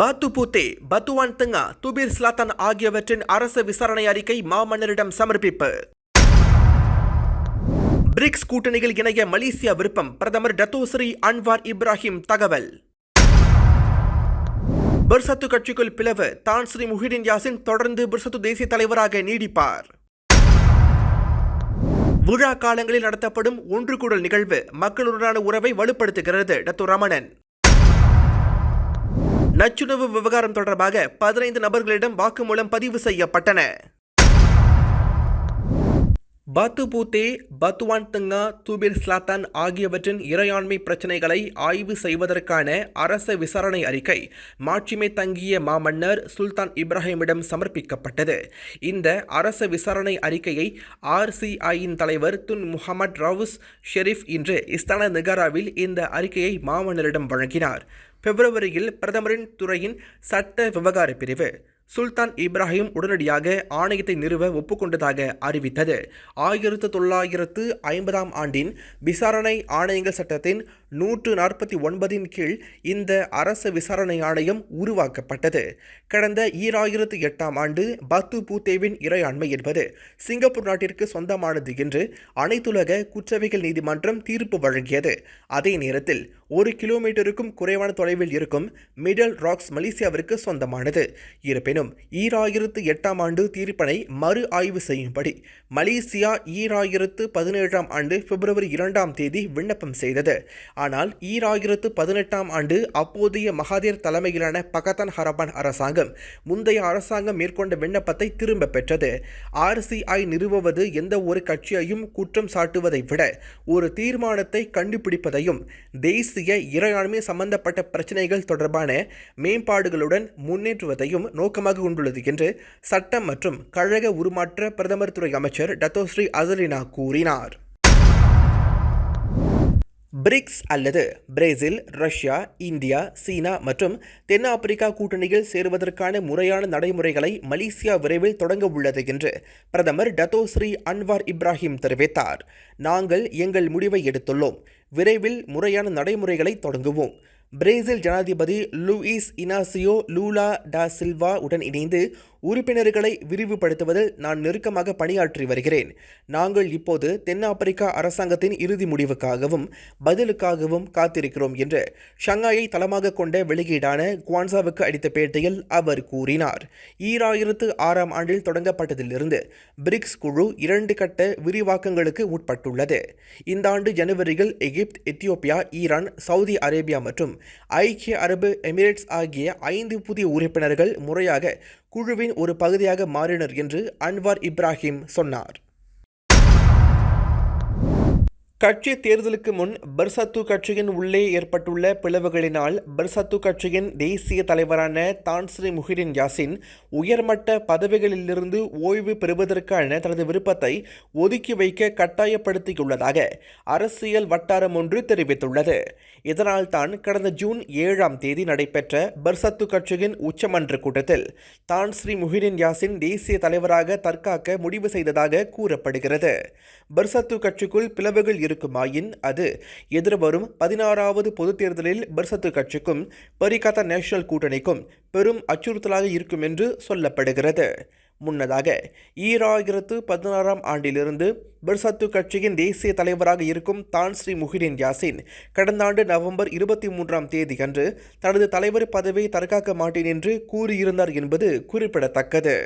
பத்து பூத்தே பத்துவான் தங்கா துபீர் ஸ்லாத்தான் ஆகியவற்றின் அரசு விசாரணை அறிக்கை மாமன்னரிடம் சமர்ப்பிப்பு. பிரிக்ஸ் கூட்டணியில் இணைய மலேசியா விருப்பம் பிரதமர் டத்தோஸ்ரீ அன்வார் இப்ராஹிம் தகவல். பிர்சத்து கட்சிக்குள் பிளவு தான் ஸ்ரீ முஹிடின் யாசின் தொடர்ந்து பிர்சத்து தேசிய தலைவராக நீடிப்பார். விழா காலங்களில் நடத்தப்படும் ஒன்று கூடல் நிகழ்வு மக்களுடனான உறவை வலுப்படுத்துகிறது டத்து ரமணன். நச்சுணவு விவகாரம் தொடர்பாக பதினைந்து நபர்களிடம் வாக்குமூலம் பதிவு செய்யப்பட்டன. பாத்து பூத்தே பத்வான் தங்கா தூபிர் ஸ்லாத்தான் ஆகியவற்றின் இறையாண்மை பிரச்சினைகளை ஆய்வு செய்வதற்கான அரச விசாரணை அறிக்கை மாட்சிமை தங்கிய மாமன்னர் சுல்தான் இப்ராஹிமிடம் சமர்ப்பிக்கப்பட்டது. இந்த அரச விசாரணை அறிக்கையை ஆர்சிஐயின் தலைவர் துன் முகமது ரவுஸ் ஷெரீப் இன்று இஸ்தான நிகாராவில் இந்த அறிக்கையை மாமன்னரிடம் வழங்கினார். பிப்ரவரியில் பிரதமரின் துறையின் சட்ட விவகார பிரிவு. சுல்தான் இப்ராஹிம் உடனடியாக ஆணையத்தை நிறுவ ஒப்புக்கொண்டதாக அறிவித்தது. ஆயிரத்து தொள்ளாயிரத்து ஐம்பதாம் ஆண்டின் விசாரணை ஆணையங்கள் சட்டத்தின் நூற்று நாற்பத்தி ஒன்பதின் கீழ் இந்த அரசு விசாரணை ஆணையம் உருவாக்கப்பட்டது. கடந்த ஈராயிரத்து எட்டாம் ஆண்டு பத்து பூத்தேவின் இறையாண்மை என்பது சிங்கப்பூர் நாட்டிற்கு சொந்தமானது என்று அனைத்துலக குற்றவியல் நீதிமன்றம் தீர்ப்பு வழங்கியது. அதே நேரத்தில் ஒரு கிலோமீட்டருக்கும் குறைவான தொலைவில் இருக்கும் மிடல் ராக்ஸ் மலேசியாவிற்கு சொந்தமானது. இருப்பினும் ஈராயிரத்து எட்டாம் ஆண்டு தீர்ப்பினை மறு ஆய்வு செய்யும்படி மலேசியா ஈராயிரத்து பதினேழாம் ஆண்டு பிப்ரவரி இரண்டாம் தேதி விண்ணப்பம் செய்தது. ஆனால் ஈராயிரத்து பதினெட்டாம் ஆண்டு அப்போதைய மகாதேர் தலைமையிலான பகத்தான் ஹரபான் அரசாங்கம் முந்தைய அரசாங்கம் மேற்கொண்ட விண்ணப்பத்தை திரும்ப பெற்றது. ஆர்சிஐ நிறுவுவது எந்த ஒரு கட்சியையும் குற்றம் சாட்டுவதை விட ஒரு தீர்மானத்தை கண்டுபிடிப்பதையும் தேசிய இறையாண்மை சம்பந்தப்பட்ட பிரச்சினைகள் தொடர்பான மேம்பாடுகளுடன் முன்னேற்றுவதையும் நோக்கமாக கொண்டுள்ளது என்று சட்டம் மற்றும் கழக உருமாற்ற பிரதமர் துறை அமைச்சர் டத்தோஸ்ரீ அசலினா கூறினார். பிரிக்ஸ் அல்லது பிரேசில் ரஷ்யா இந்தியா சீனா மற்றும் தென்னாப்பிரிக்கா கூட்டணியில் சேருவதற்கான முறையான நடைமுறைகளை மலேசியா விரைவில் தொடங்க உள்ளது என்று பிரதமர் டத்தோஸ்ரீ அன்வார் இப்ராஹிம் தெரிவித்தார். நாங்கள் எங்கள் முடிவை எடுத்துள்ளோம். விரைவில் முறையான நடைமுறைகளை தொடங்குவோம். பிரேசில் ஜனாதிபதி லூயிஸ் இனாசியோ லூலா டா சில்வா உடன் இணைந்து உறுப்பினர்களை விரிவுபடுத்துவதில் நான் நெருக்கமாக பணியாற்றி வருகிறேன். நாங்கள் இப்போது தென்னாப்பிரிக்கா அரசாங்கத்தின் இறுதி முடிவுக்காகவும் பதிலுக்காகவும் காத்திருக்கிறோம் என்று ஷங்காயை தளமாக கொண்ட வெளியீடான குவான்சாவுக்கு அளித்த பேட்டியில் அவர் கூறினார். ஈராயிரத்து ஆறாம் ஆண்டில் தொடங்கப்பட்டதிலிருந்து பிரிக்ஸ் குழு இரண்டு கட்ட விரிவாக்கங்களுக்கு உட்பட்டுள்ளது. இந்த ஆண்டு ஜனவரியில் எகிப்து எத்தியோப்பியா ஈரான் சவுதி அரேபியா மற்றும் ஐக்கிய அரபு எமிரேட்ஸ் ஆகிய ஐந்து புதிய உறுப்பினர்கள் முறையாக குழுவின் ஒரு பகுதியாக மாறினர் என்று அன்வார் இப்ராஹிம் சொன்னார். கட்சி தேர்தலுக்கு முன் பர்சத்து கட்சியின் உள்ளே ஏற்பட்டுள்ள பிளவுகளினால் பர்சத்து கட்சியின் தேசிய தலைவரான தான்ஸ்ரீ முஹிரின் யாசின் உயர்மட்ட பதவிகளிலிருந்து ஓய்வு பெறுவதற்கான தனது விருப்பத்தை ஒதுக்கி வைக்க கட்டாயப்படுத்தியுள்ளதாக அரசியல் வட்டாரம் ஒன்று தெரிவித்துள்ளது. இதனால் தான் கடந்த ஜூன் ஏழாம் தேதி நடைபெற்ற பர்சத்து கட்சியின் உச்சமன்ற கூட்டத்தில் தான்ஸ்ரீ முஹிரின் யாசின் தேசிய தலைவராக தற்காக்க முடிவு செய்ததாக கூறப்படுகிறது. பர்சத்து கட்சிக்குள் பிளவுகள் இருக்குமாயின் அது எதிர்வரும் பதினாறாவது பொதுத் தேர்தலில் பர்சத்து கட்சிக்கும் பரிகாத்தா நேஷனல் கூட்டணிக்கும் பெரும் அச்சுறுத்தலாக இருக்கும் என்று சொல்லப்படுகிறது. முன்னதாக ஈராயிரத்து பதினாறாம் ஆண்டிலிருந்து பிர்சத்து கட்சியின் தேசிய தலைவராக இருக்கும் தான் ஸ்ரீ முஹிடின் யாசின் கடந்த ஆண்டு நவம்பர் இருபத்தி மூன்றாம் தேதியன்று தனது தலைவர் பதவியை தற்காக்க மாட்டேன் என்று கூறியிருந்தார் என்பது குறிப்பிடத்தக்கது.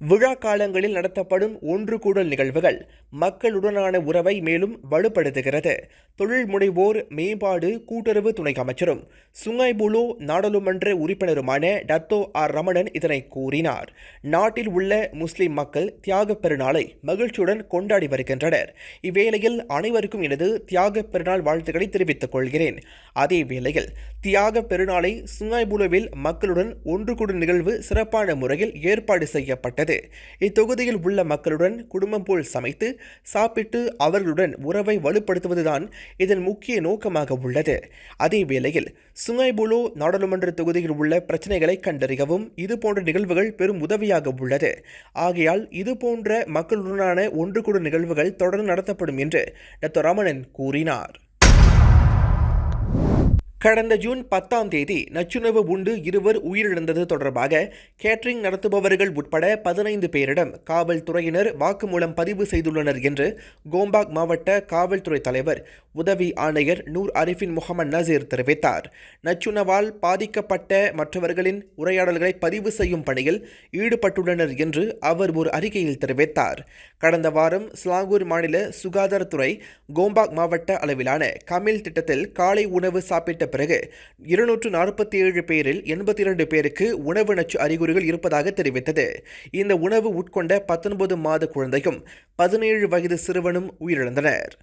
விழா காலங்களில் நடத்தப்படும் ஒன்று கூடல் நிகழ்வுகள் மக்களுடனான உறவை மேலும் வலுப்படுத்துகிறது. தொழில் முனைவோர் மேம்பாடு கூட்டுறவு துணை அமைச்சரும் சுங்கைபுலு நாடாளுமன்ற உறுப்பினருமான டத்தோ ஆர் ரமணன் இதனை கூறினார். நாட்டில் உள்ள முஸ்லிம் மக்கள் தியாக பெருநாளை மகிழ்ச்சியுடன் கொண்டாடி வருகின்றனர். இவ்வேளையில் அனைவருக்கும் எனது தியாக பெருநாள் வாழ்த்துக்களை தெரிவித்துக் கொள்கிறேன். அதே வேளையில் தியாக பெருநாளை சுங்கைபுலுவில் மக்களுடன் ஒன்று கூடும் நிகழ்வு சிறப்பான முறையில் ஏற்பாடு செய்யப்பட்டது. இத்தொகுதியில் உள்ள மக்களுடன் குடும்பம் போல் சமைத்து சாப்பிட்டு அவர்களுடன் உறவை வலுப்படுத்துவதுதான் இதன் முக்கிய நோக்கமாக உள்ளது. அதே வேளையில் சுங்கைபுலு நாடாளுமன்ற தொகுதியில் உள்ள பிரச்சனைகளை கண்டறியவும் இதுபோன்ற நிகழ்வுகள் பெரும் உதவியாக உள்ளது. ஆகையால் இதுபோன்ற மக்களுடனான ஒன்று கூட நிகழ்வுகள் தொடர்ந்து நடத்தப்படும் என்று டாக்டர் ரமணன் கூறினார். கடந்த ஜூன் பத்தாம் தேதி நச்சுணவு உண்டு இருவர் உயிரிழந்தது தொடர்பாக கேட்டரிங் நடத்துபவர்கள் உட்பட பதினைந்து பேரிடம் காவல்துறையினர் வாக்குமூலம் பதிவு செய்துள்ளனர் என்று கோம்பாக் மாவட்ட காவல்துறை தலைவர் உதவி ஆணையர் நூர் அரிஃபின் முகமது நசீர் தெரிவித்தார். நச்சுணவால் பாதிக்கப்பட்ட மற்றவர்களின் உரையாடல்களை பதிவு செய்யும் பணியில் ஈடுபட்டுள்ளனர் என்று அவர் ஒரு அறிக்கையில் தெரிவித்தார். கடந்த வாரம் ஸ்லாங்கூர் மாநில சுகாதாரத்துறை கோம்பாக் மாவட்ட அளவிலான கமில் திட்டத்தில் காலை உணவு சாப்பிட்ட பிறகு இருநூற்று நாற்பத்தி ஏழு பேரில் எண்பத்தி இரண்டு பேருக்கு உணவு நச்சு அறிகுறிகள் இருப்பதாக தெரிவித்தது. இந்த உணவு உட்கொண்ட பத்தொன்பது மாத குழந்தையும் பதினேழு வயது சிறுவனும் உயிரிழந்தனர்.